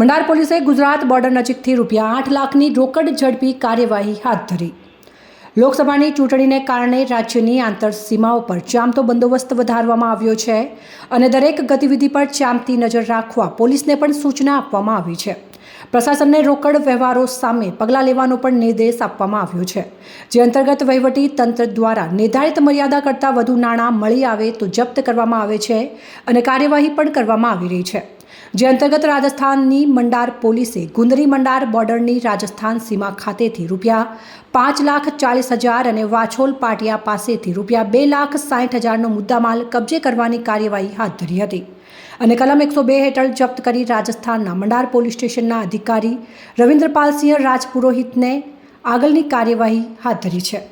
મંડાર પોલીસે ગુજરાત બોર્ડર નજીકથી રૂપિયા આઠ લાખની રોકડ ઝડપી કાર્યવાહી હાથ ધરી. લોકસભાની ચૂંટણીને કારણે રાજ્યની આંતર સીમાઓ પર ચાંપતો બંદોબસ્ત વધારવામાં આવ્યો છે અને દરેક ગતિવિધિ પર ચાંપતી નજર રાખવા પોલીસને પણ સૂચના આપવામાં આવી છે. પ્રશાસનને રોકડ વ્યવહારો સામે પગલાં લેવાનો પણ નિર્દેશ આપવામાં આવ્યો છે. જે અંતર્ગત વહીવટી તંત્ર દ્વારા નિર્ધારિત મર્યાદા કરતાં વધુ નાણાં મળી આવે તો જપ્ત કરવામાં આવે છે અને કાર્યવાહી પણ કરવામાં આવી રહી છે. જે અંતર્ગત રાજસ્થાનની મંડાર પોલીસે ગુંદરી મંડાર બોર્ડરની રાજસ્થાન સીમા ખાતેથી રૂપિયા પાંચ લાખ ચાલીસ હજાર અને વાછોલ પાટિયા પાસેથી રૂપિયા બે લાખ સાઠ હજારનો મુદ્દામાલ કબજે કરવાની કાર્યવાહી હાથ ધરી હતી. અને કલમ એકસો બે હેઠળ જપ્ત કરી રાજસ્થાનના મંડાર પોલીસ સ્ટેશનના અધિકારી રવિન્દ્રપાલસિંહ રાજપુરોહિતને આગળની કાર્યવાહી હાથ ધરી છે.